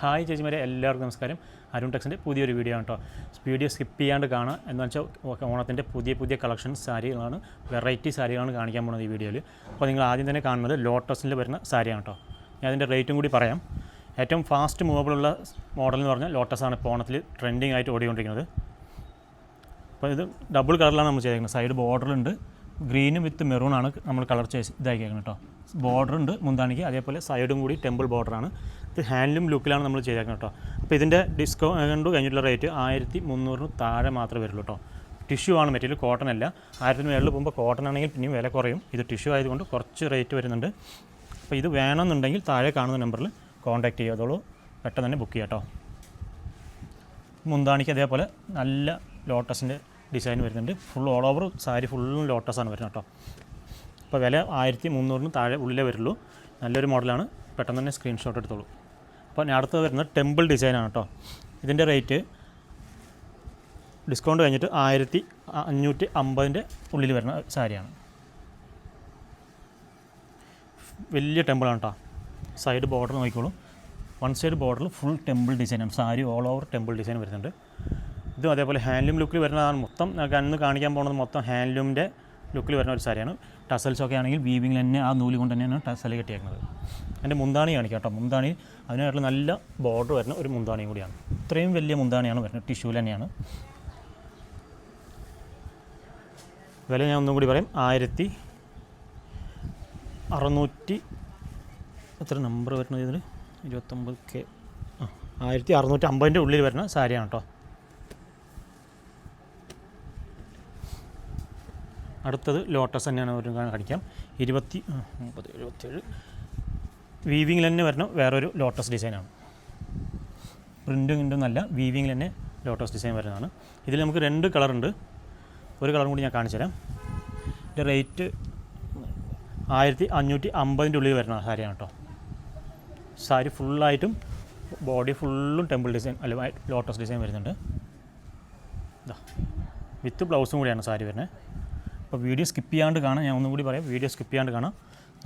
Hi ചേച്ചിമാരെ എല്ലാവർക്കും നമസ്കാരം. അരുൺ ടെക്സിന്റെ പുതിയൊരു വീഡിയോ ആണ് കേട്ടോ വീഡിയോ സ്കിപ്പ് ചെയ്യാണ്ട് കാണാം എന്ന് വെച്ചാൽ ഓണത്തിന്റെ പുതിയ പുതിയ കളക്ഷൻ സാരികളാണ് വെറൈറ്റി സാരികളാണ് കാണിക്കാൻ പോകുന്നത് ഈ വീഡിയോയിൽ അപ്പോൾ നിങ്ങൾ ആദ്യം തന്നെ കാണുന്നത് ലോട്ടസിൽ വരുന്ന സാരിയാണ് കേട്ടോ ഞാൻ അതിന്റെ റേറ്റും കൂടി പറയാം. ഏറ്റവും ഫാസ്റ്റ് മൂവബിളുള്ള മോഡൽ എന്ന് പറഞ്ഞാൽ ലോട്ടസാണ് ഇപ്പോൾ ഓണത്തിൽ ട്രെൻഡിങ് ആയിട്ട് ഓടിക്കൊണ്ടിരിക്കുന്നത്. അപ്പോൾ ഇത് ഡബിൾ കളറിലാണ് നമ്മൾ ചെയ്തിരിക്കുന്നത് സൈഡ് ബോർഡറുണ്ട് ഗ്രീനും വിത്ത് മെറൂണാണ് നമ്മൾ കളർ ചേസ് ഇതാക്കിയേക്കുന്നത് കേട്ടോ. ബോർഡർ ഉണ്ട് മുന്താണിക്ക് അതേപോലെ സൈഡും കൂടി ടെമ്പിൾ ബോർഡറാണ് ഇത് ഹാൻഡ്ലൂം ലുക്കിലാണ് നമ്മൾ ചെയ്തേക്കുന്നത് കേട്ടോ. അപ്പോൾ ഇതിന്റെ ഡിസ്കൗണ്ട് കഴിഞ്ഞിട്ടുള്ള റേറ്റ് ആയിരത്തി മുന്നൂറിന് താഴെ മാത്രമേ വരുള്ളൂ കേട്ടോ. ടിഷ്യൂ ആണ് മെറ്റീരിയൽ കോട്ടൺ അല്ല. ആയിരത്തിന് മേളിൽ പോകുമ്പോൾ കോട്ടൺ ആണെങ്കിൽ പിന്നെയും വില കുറയും. ഇത് ടിഷ്യൂ ആയതുകൊണ്ട് കുറച്ച് റേറ്റ് വരുന്നുണ്ട്. അപ്പോൾ ഇത് വേണമെന്നുണ്ടെങ്കിൽ താഴെ കാണുന്ന നമ്പറിൽ കോൺടാക്റ്റ് ചെയ്യാതുള്ളൂ പെട്ടെന്ന് തന്നെ ബുക്ക് ചെയ്യാം കേട്ടോ. മുന്താണിക്ക് അതേപോലെ നല്ല ലോട്ടസിന്റെ ഡിസൈൻ വരുന്നുണ്ട്. ഫുൾ ഓൾ ഓവർ സാരി ഫുള്ളും ലോട്ടസാണ് വരുന്നത് കേട്ടോ. അപ്പോൾ വില ആയിരത്തി മുന്നൂറിന് താഴെ ഉള്ളിലേ വരുള്ളൂ. നല്ലൊരു മോഡലാണ് പെട്ടെന്ന് തന്നെ സ്ക്രീൻഷോട്ട് എടുത്തോളൂ. അപ്പോൾ ഞാൻ അടുത്തത് വരുന്നത് ടെമ്പിൾ ഡിസൈനാണ് കേട്ടോ. ഇതിന്റെ റേറ്റ് ഡിസ്കൗണ്ട് കഴിഞ്ഞിട്ട് ആയിരത്തി അഞ്ഞൂറ്റി അമ്പതിന്റെ ഉള്ളിൽ വരുന്ന സാരിയാണ്. വലിയ ടെമ്പിളാണ് കേട്ടോ. സൈഡ് ബോർഡർ നോക്കിക്കോളൂ. വൺ സൈഡ് ബോർഡറിൽ ഫുൾ ടെമ്പിൾ ഡിസൈനാണ് sari all over temple design വരുന്നുണ്ട്. ഇതും അതേപോലെ ഹാൻഡ്ലൂം ലുക്കിൽ വരുന്നതാണ് മൊത്തം. കണ്ണ് കാണിക്കാൻ പോകുന്നത് മൊത്തം ഹാൻഡ്ലൂമിന്റെ ലുക്കിൽ വരുന്ന ഒരു സാരിയാണ്. ടസൽസ് ഒക്കെ ആണെങ്കിൽ വീവിങ്ങിൽ തന്നെ ആ നൂൽ കൊണ്ട് തന്നെയാണ് ടസൽ കെട്ടിയേക്കുന്നത്. അതിന്റെ മുന്താണി കാണിക്കാം കേട്ടോ. മുന്താണി അതിനായിട്ടുള്ള നല്ല ബോർഡർ വരുന്ന ഒരു മുന്താണിയും കൂടിയാണ്. ഇത്രയും വലിയ മുന്താണിയാണ് വരുന്നത്. ടിഷ്യൂ തന്നെയാണ്. വില ഞാൻ ഒന്നും കൂടി പറയും. ആയിരത്തി അറുന്നൂറ്റി എത്ര നമ്പർ വരുന്നത് ഇതിന് ഇരുപത്തൊമ്പത് കെ. ആ ആയിരത്തി അറുന്നൂറ്റി അമ്പതിന്റെ ഉള്ളിൽ വരുന്ന സാരിയാണ് കേട്ടോ. അടുത്തത് ലോട്ടസ് തന്നെയാണ് ഒരു കാണിക്കാം. ഇരുപത്തി മുപ്പത് എഴുപത്തേഴ് വീവിങ്ങിൽ തന്നെ വരണം. വേറൊരു ലോട്ടസ് ഡിസൈനാണ് പ്രിന്റും ഇന്റും നല്ല വീവിങ്ങിൽ തന്നെ ലോട്ടസ് ഡിസൈൻ വരുന്നതാണ്. ഇതിൽ നമുക്ക് രണ്ട് കളറുണ്ട് ഒരു കളറും കൂടി ഞാൻ കാണിച്ചു തരാം. ഇതിന്റെ റേറ്റ് ആയിരത്തി അഞ്ഞൂറ്റി അമ്പതിന്റെ ഉള്ളിൽ വരുന്ന സാരിയാണ് കേട്ടോ. സാരി ഫുള്ളായിട്ടും ബോഡി ഫുള്ളും ടെമ്പിൾ ഡിസൈൻ അല്ല ലോട്ടസ് ഡിസൈൻ വരുന്നുണ്ട്. വിത്ത് ബ്ലൗസും കൂടിയാണ് സാരി വരുന്നത്. അപ്പോൾ വീഡിയോ സ്കിപ്പ് ചെയ്യാണ്ട് കാണാം. ഞാൻ ഒന്നും കൂടി പറയാം. വീഡിയോ സ്കിപ്പ് ചെയ്യാണ്ട് കാണാം.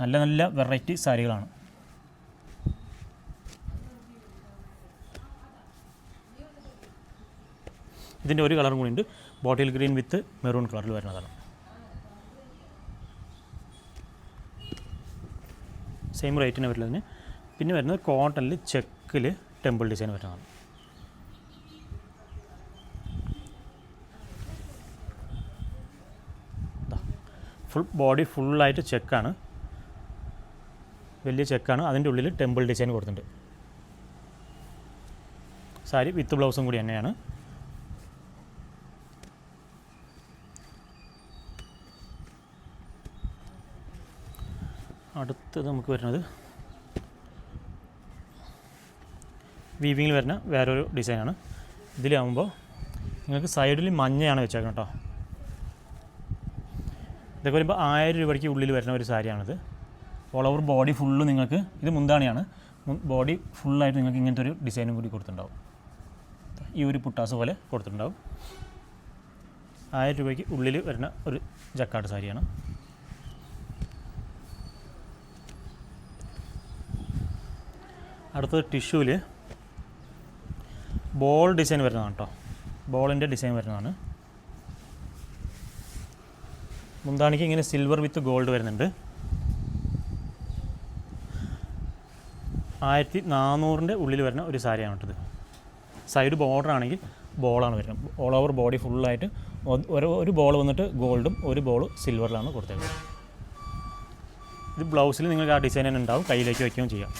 നല്ല നല്ല വെറൈറ്റി സാരികളാണ്. ഇതിന്റെ ഒരു കളറും കൂടി ഉണ്ട് ബോട്ടിൽ ഗ്രീൻ വിത്ത് മെറൂൺ കളറിൽ വരുന്നതാണ്. സെയിം റേറ്റിന് വരുന്നതിന് പിന്നെ വരുന്നത് കോട്ടണിൽ ചെക്കിൽ ടെമ്പിൾ ഡിസൈൻ വരുന്നതാണ്. ഫുൾ ബോഡി ഫുള്ളായിട്ട് ചെക്കാണ്. വലിയ ചെക്കാണ്. അതിന്റെ ഉള്ളിൽ ടെമ്പിൾ ഡിസൈൻ കൊടുത്തിട്ടുണ്ട്. സാരി വിത്ത് ബ്ലൗസും കൂടി തന്നെയാണ്. അടുത്തത് നമുക്ക് വരുന്നത് വീവിങ്ങിൽ വരുന്ന വേറൊരു ഡിസൈനാണ് ഇതിലാവുമ്പോൾ നിങ്ങൾക്ക് സൈഡിൽ മഞ്ഞയാണ് വെച്ചേക്കണം കേട്ടോ. ഇതൊക്കെ വരുമ്പോൾ ആയിരം രൂപയ്ക്ക് ഉള്ളിൽ വരുന്ന ഒരു സാരിയാണിത്. ഓൾ ഓവർ ബോഡി ഫുള്ള് നിങ്ങൾക്ക് ഇത് മുന്താണിയാണ്. ബോഡി ഫുള്ളായിട്ട് നിങ്ങൾക്ക് ഇങ്ങനത്തെ ഒരു ഡിസൈനും കൂടി കൊടുത്തിട്ടുണ്ടാവും. ഈ ഒരു പുട്ടാസ് പോലെ കൊടുത്തിട്ടുണ്ടാവും. ആയിരം രൂപയ്ക്ക് ഉള്ളിൽ വരുന്ന ഒരു ജക്കാട് സാരിയാണ്. അടുത്തത് ടിഷ്യൂവിൽ ബോൾ ഡിസൈൻ വരുന്നതാണ് കേട്ടോ ബോളിന്റെ ഡിസൈൻ വരുന്നതാണ്. മുന്താണിക്ക് ഇങ്ങനെ സിൽവർ വിത്ത് ഗോൾഡ് വരുന്നുണ്ട്. ആയിരത്തി നാനൂറിന്റെ ഉള്ളിൽ വരുന്ന ഒരു സാരിയാണ് കേട്ടത്. സൈഡ് ബോർഡർ ആണെങ്കിൽ ബോളാണ് വരുന്നത്. ഓൾ ഓവർ ബോഡി ഫുള്ളായിട്ട് ഒരു ഒരു ബോൾ വന്നിട്ട് ഗോൾഡും ഒരു ബോൾ സിൽവറിലാണ് കൊടുത്തേക്കുന്നത്. ഇത് ബ്ലൗസിൽ നിങ്ങൾക്ക് ആ ഡിസൈൻ തന്നെ ഉണ്ടാവും. കയ്യിലേക്ക് വയ്ക്കുകയും ചെയ്യാം.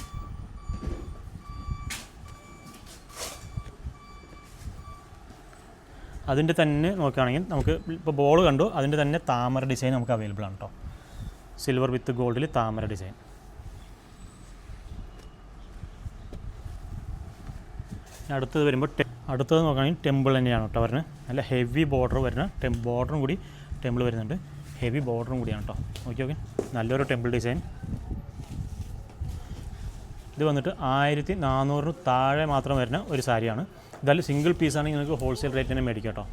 അതിന്റെ തന്നെ നോക്കുകയാണെങ്കിൽ നമുക്ക് ഇപ്പോൾ ബോൾ കണ്ടു അതിന്റെ തന്നെ താമര ഡിസൈൻ നമുക്ക് അവൈലബിൾ ആണ് കേട്ടോ സിൽവർ വിത്ത് ഗോൾഡിൽ താമര ഡിസൈൻ അടുത്തത് വരുമ്പോൾ അടുത്തത് നോക്കുകയാണെങ്കിൽ ടെമ്പിൾ തന്നെയാണ് കേട്ടോ വരുന്നത്. നല്ല ഹെവി ബോർഡർ വരുന്ന ടെം ബോർഡറും കൂടി ടെമ്പിൾ വരുന്നുണ്ട്. ഹെവി ബോർഡറും കൂടിയാണ് കേട്ടോ ഓക്കെ ഓക്കെ നല്ലൊരു ടെമ്പിൾ ഡിസൈൻ ഇത് വന്നിട്ട് ആയിരത്തി നാനൂറിന് താഴെ മാത്രം വരുന്ന ഒരു സാരിയാണ്. ഇതായാലും സിംഗിൾ പീസാണെങ്കിൽ നിങ്ങൾക്ക് ഹോൾസെയിൽ റേറ്റ് തന്നെ മേടിക്കാം കേട്ടോ.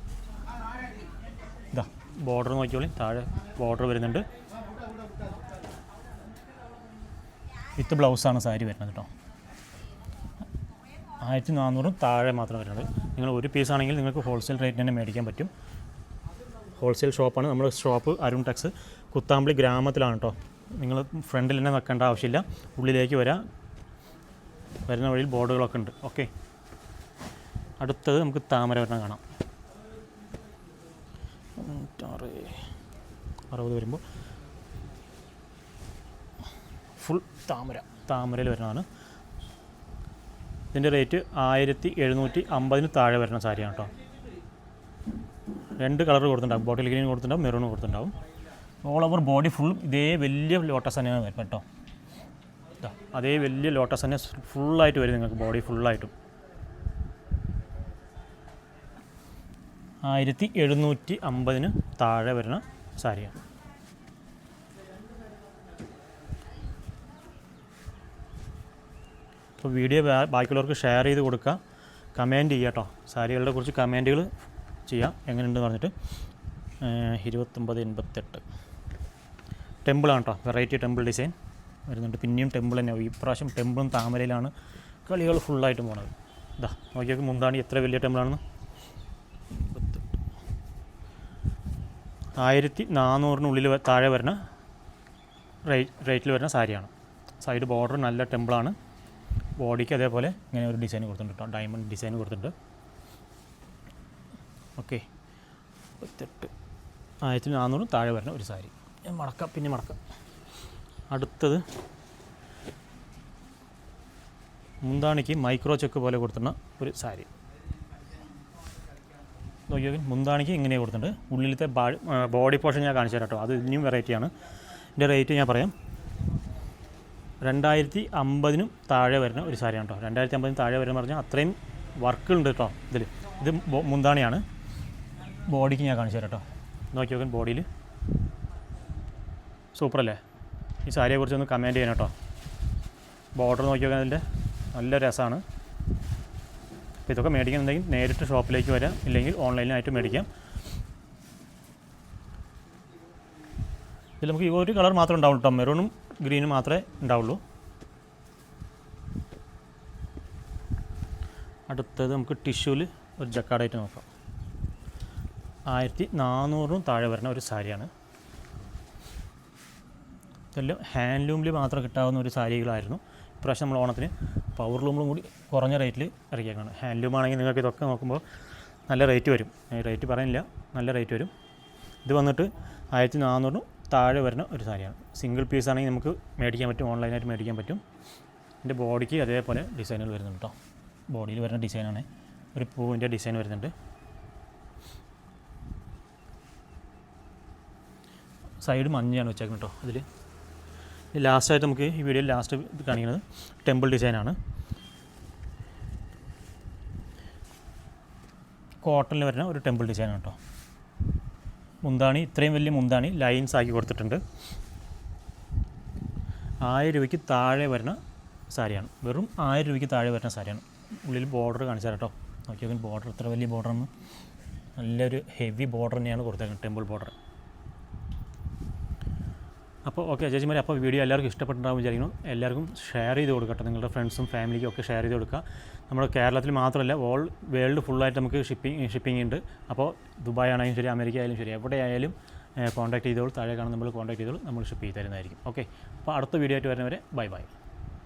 ഇതാ ബോർഡർ നോക്കിയോളി താഴെ ബോർഡർ വരുന്നുണ്ട്. വിത്ത് ബ്ലൗസാണ് സാരി വരുന്നത് കേട്ടോ. ആയിരത്തി നാനൂറും താഴെ മാത്രം വരുന്നത്. നിങ്ങൾ ഒരു പീസ് ആണെങ്കിൽ നിങ്ങൾക്ക് ഹോൾസെയിൽ റേറ്റ് തന്നെ മേടിക്കാൻ പറ്റും. ഹോൾസെയിൽ ഷോപ്പാണ് നമ്മുടെ ഷോപ്പ് അരുൺ ടെക്സ് കുത്താമ്പളി ഗ്രാമത്തിലാണ് കേട്ടോ. നിങ്ങൾ ഫ്രണ്ടിൽ തന്നെ നിൽക്കേണ്ട ആവശ്യമില്ല. ഉള്ളിലേക്ക് വരാം. വരുന്ന വഴിയിൽ ബോർഡുകളൊക്കെ ഉണ്ട്. ഓക്കെ അടുത്തത് നമുക്ക് താമരവരണം കാണാം. തൊണ്ണൂറ്റാറ് അറുപത് വരുമ്പോൾ ഫുൾ താമര. താമരയിൽ വരുന്നതാണ്. ഇതിന്റെ റേറ്റ് ആയിരത്തി എഴുന്നൂറ്റി അമ്പതിന് താഴെ വരുന്ന സാരിയാണ് കേട്ടോ രണ്ട് കളർ കൊടുത്തിട്ടുണ്ടാകും ബോട്ടിൽ ഗ്രീൻ കൊടുത്തിട്ടുണ്ടാകും മെറൂൺ കൊടുത്തിട്ടുണ്ടാകും ഓൾ ഓവർ ബോഡി ഫുൾ ഇതേ വലിയ ലോട്ടസ് തന്നെയാണ് വരുന്നത് കേട്ടോ അതേ വലിയ ലോട്ടസ് തന്നെ ഫുള്ളായിട്ട് വരും നിങ്ങൾക്ക് ബോഡി ഫുള്ളായിട്ടും. ആയിരത്തി എഴുന്നൂറ്റി അമ്പതിന് താഴെ വരുന്ന സാരിയാണ് അപ്പോൾ വീഡിയോ ബാക്കിയുള്ളവർക്ക് ഷെയർ ചെയ്ത് കൊടുക്കുക. കമന്റ് ചെയ്യുക കേട്ടോ സാരികളുടെ കുറിച്ച് കമന്റുകൾ ചെയ്യാം. എങ്ങനെയുണ്ടെന്ന് പറഞ്ഞിട്ട്. ഇരുപത്തൊമ്പത് എൺപത്തെട്ട്. ടെമ്പിളാണ് കേട്ടോ വെറൈറ്റി ടെമ്പിൾ ഡിസൈൻ. വരുന്നുണ്ട്. പിന്നെയും ടെമ്പിൾ തന്നെ. ഈ പ്രാവശ്യം ടെമ്പിളും താമരയിലാണ് കളികൾ ഫുള്ളായിട്ട് പോണത്. ഇതാ നോക്കിയൊക്കെ മുന്താണി എത്ര വലിയ ടെമ്പിളാണെന്ന് ആയിരത്തി നാനൂറിനുള്ളിൽ താഴെ വരുന്ന റേറ്റ് റേറ്റിൽ വരുന്ന സാരിയാണ്. സൈഡ് ബോർഡർ നല്ല ടെമ്പിളാണ് ബോഡിക്ക് അതേപോലെ ഇങ്ങനെ ഒരു ഡിസൈൻ കൊടുത്തിട്ടുണ്ട് കേട്ടോ ഡയമണ്ട് ഡിസൈൻ കൊടുത്തിട്ടുണ്ട്. ഓക്കെ ആയിരത്തി നാനൂറും താഴെ വരുന്ന ഒരു സാരി. മടക്കാം പിന്നെ മടക്കാം. അടുത്തത് മുന്താണിക്ക് മൈക്രോ ചെക്ക് പോലെ കൊടുത്തുന്ന ഒരു സാരി. നോക്കിയോ മുന്താണിക്ക് ഇങ്ങനെ കൊടുത്തിട്ടുണ്ട്. ഉള്ളിലത്തെ ബോഡി പോർഷൻ ഞാൻ കാണിച്ചു തരാം കേട്ടോ അത് ഇനിയും വെറൈറ്റിയാണ് ഇതിന്റെ റേറ്റ് ഞാൻ പറയാം. രണ്ടായിരത്തി അമ്പതിനും താഴെ വരുന്ന ഒരു സാരിയാണ് കേട്ടോ. രണ്ടായിരത്തി അമ്പതിനും താഴെ വരുന്ന പറഞ്ഞാൽ അത്രയും വർക്കുണ്ട് കേട്ടോ ഇതിൽ ഇത് മുന്താണിയാണ്. ബോഡിക്ക് ഞാൻ കാണിച്ചു തരാം കേട്ടോ. നോക്കി നോക്കാൻ ബോഡിയിൽ സൂപ്പറല്ലേ? ഈ സാരിയെ കുറിച്ചൊന്ന് കമന്റ് ചെയ്യണം കേട്ടോ. ബോർഡർ നോക്കി നോക്കാൻ അതിന്റെ നല്ല രസമാണ്. അപ്പോൾ ഇതൊക്കെ മേടിക്കുന്നുണ്ടെങ്കിൽ നേരിട്ട് ഷോപ്പിലേക്ക് വരാം. ഇല്ലെങ്കിൽ ഓൺലൈനായിട്ട് മേടിക്കാം. ഇതിൽ നമുക്ക് ഈ ഒരു കളർ മാത്രമേ ഉണ്ടാവുള്ളൂ കേട്ടോ. മെറൂണും ഗ്രീനും മാത്രമേ ഉണ്ടാവുള്ളൂ. അടുത്തത് നമുക്ക് ടിഷ്യൂവിൽ ഒരു ജക്കാർഡായിട്ട് നോക്കാം. ആയിരത്തി നാനൂറിനും താഴെ വരുന്ന ഒരു സാരിയാണ്. ഇതെല്ലാം ഹാൻഡ്ലൂമിൽ മാത്രം കിട്ടാവുന്ന ഒരു സാരികളായിരുന്നു. ഇപ്രാവശ്യം നമ്മൾ ഓണത്തിന് പവർ ലൂമിലും കൂടി കുറഞ്ഞ റേറ്റിൽ ഇറക്കിയേക്കാണ്. ഹാൻഡ്ലൂം ആണെങ്കിൽ നിങ്ങൾക്ക് ഇതൊക്കെ നോക്കുമ്പോൾ നല്ല റേറ്റ് വരും. റേറ്റ് പറയുന്നില്ല. നല്ല റേറ്റ് വരും. ഇത് വന്നിട്ട് ആയിരത്തി നാനൂറിനും താഴെ വരുന്ന ഒരു സാരിയാണ്. സിംഗിൾ പീസ് ആണെങ്കിൽ നമുക്ക് മേടിക്കാൻ പറ്റും ഓൺലൈനായിട്ട് മേടിക്കാൻ പറ്റും. എന്റെ ബോഡിക്ക് അതേപോലെ ഡിസൈനുകൾ വരുന്നുണ്ട് കേട്ടോ ബോഡിയിൽ വരുന്ന ഡിസൈനാണ് ഒരു പൂവിന്റെ ഡിസൈൻ വരുന്നുണ്ട്. സൈഡ് മഞ്ഞയാണ് വെച്ചേക്കുന്നത് കേട്ടോ അതിൽ ലാസ്റ്റായിട്ട് നമുക്ക് ഈ വീഡിയോയിൽ ലാസ്റ്റ് കാണിക്കുന്നത് ടെമ്പിൾ ഡിസൈനാണ് കോട്ടണിൽ വരുന്ന ഒരു ടെമ്പിൾ ഡിസൈനാണ് കേട്ടോ മുന്താണി ഇത്രയും വലിയ മുന്താണി ലൈൻസ് ആക്കി കൊടുത്തിട്ടുണ്ട്. ആയിരം രൂപയ്ക്ക് താഴെ വരുന്ന സാരിയാണ്. വെറും ആയിരം രൂപയ്ക്ക് താഴെ വരുന്ന സാരിയാണ്. ഉള്ളിൽ ബോർഡർ കാണിച്ചാൽ കേട്ടോ നോക്കിയാൽ നോക്കി ബോർഡർ ഇത്ര വലിയ ബോർഡറാണ് നല്ലൊരു ഹെവി ബോർഡർ തന്നെയാണ് കൊടുത്തേക്കുന്നത് ടെമ്പിൾ ബോർഡർ അപ്പോൾ ഓക്കെ ചേച്ചിമാരെ അപ്പോൾ വീഡിയോ എല്ലാവർക്കും ഇഷ്ടപ്പെട്ടിട്ടുണ്ടാകും വിചാരിക്കുന്നു. എല്ലാവർക്കും ഷെയർ ചെയ്ത് കൊടുക്കട്ടെ. നിങ്ങളുടെ ഫ്രണ്ട്സും ഫാമിലിക്കും ഒക്കെ ഷെയർ ചെയ്ത് കൊടുക്കുക. നമ്മുടെ കേരളത്തിൽ മാത്രമല്ല ഓൾ വേൾഡ് ഫുള്ളായിട്ട് നമുക്ക് ഷിപ്പിംഗ് ഷിപ്പിംഗ് ഉണ്ട്. അപ്പോൾ ദുബായ് ആണെങ്കിലും ശരി അമേരിക്ക ആയാലും ശരി എവിടെയായാലും കോൺടാക്ട് ചെയ്തോളൂ. താഴെ കാണുന്ന നമ്മൾ കോൺടാക്ട് ചെയ്തോളൂ. നമ്മൾ ഷിപ്പ് ചെയ്ത് തരുന്നതായിരിക്കും. ഓക്കെ അപ്പോൾ അടുത്ത വീഡിയോ ആയിട്ട് വരുന്നവരെ ബൈ ബൈ